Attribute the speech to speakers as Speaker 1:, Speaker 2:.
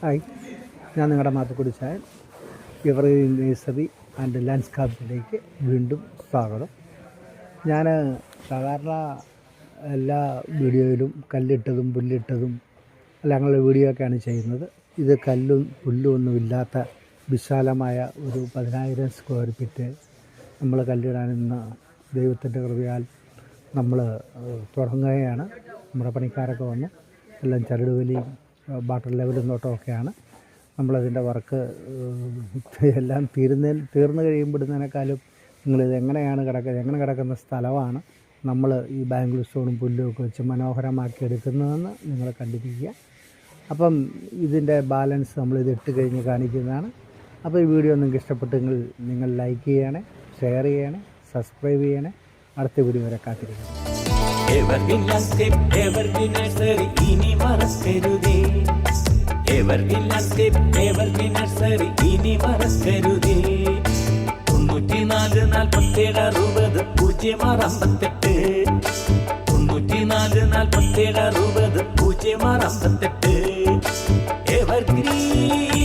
Speaker 1: Hi. ഞാൻ നിങ്ങളുടെ മാത്തുക്കുടി ചായൻ ഇവർ നേഴ്സറി ആൻഡ് ലാൻഡ്സ്കാപ്പിലേക്ക് വീണ്ടും സ്വാഗതം. ഞാൻ സാധാരണ എല്ലാ വീഡിയോയിലും കല്ലിട്ടതും പുല്ലിട്ടതും അല്ല വീഡിയോ ഒക്കെയാണ് ചെയ്യുന്നത്. ഇത് കല്ലും പുല്ലും ഒന്നുമില്ലാത്ത വിശാലമായ ഒരു പതിനായിരം സ്ക്വയർ ഫീറ്റ് നമ്മൾ കല്ലിടാൻ ഇന്ന് ദൈവത്തിന്റെ കൃപയാൽ നമ്മൾ തുടങ്ങുകയാണ്. നമ്മുടെ പണിക്കാരൊക്കെ വന്ന് എല്ലാം ചരട് വലിയും വാട്ടർ ലെവലും തൊട്ടൊക്കെയാണ്. നമ്മളതിന്റെ വർക്ക് എല്ലാം തീരുന്നതിന് തീർന്നു കഴിയുമ്പോഴുന്നതിനേക്കാളും നിങ്ങളിത് എങ്ങനെയാണ് കിടക്കുന്നത് എങ്ങനെ കിടക്കുന്ന സ്ഥലമാണ് നമ്മൾ ഈ ബാംഗ്ലൂർ സ്റ്റോണും പുല്ലും ഒക്കെ വെച്ച് മനോഹരമാക്കി എടുക്കുന്നതെന്ന് നിങ്ങൾ കണ്ടിരിക്കുക. അപ്പം ഇതിന്റെ ബാലൻസ് നമ്മൾ ഇത് ഇട്ട് കഴിഞ്ഞ് കാണിക്കുന്നതാണ്. അപ്പോൾ ഈ വീഡിയോ നിങ്ങൾക്ക് ഇഷ്ടപ്പെട്ടെങ്കിൽ നിങ്ങൾ ലൈക്ക് ചെയ്യണേ ഷെയർ ചെയ്യണേ സബ്സ്ക്രൈബ് ചെയ്യണേ. അടുത്ത വീഡിയോ വരെ കാത്തിരിക്കണം
Speaker 2: നഴ്സറി ഇനി മറക്കരുതേ. എവർഗ്രീൻ ലാൻഡ്സ്കേപ്പ് എവർഗ്രീൻ നഴ്സറി ഇനി മറക്കരുതേ തൊണ്ണൂറ്റിനാല് നാൽപ്പത്തേഴ് അറുപത് പൂജ്യം ആറ് അമ്പത്തെട്ട്. തൊണ്ണൂറ്റിനാല് നാൽപ്പത്തേഴ് അറുപത് പൂജ്യം ആറ് അമ്പത്തെട്ട്. എവർഗ്രീൻ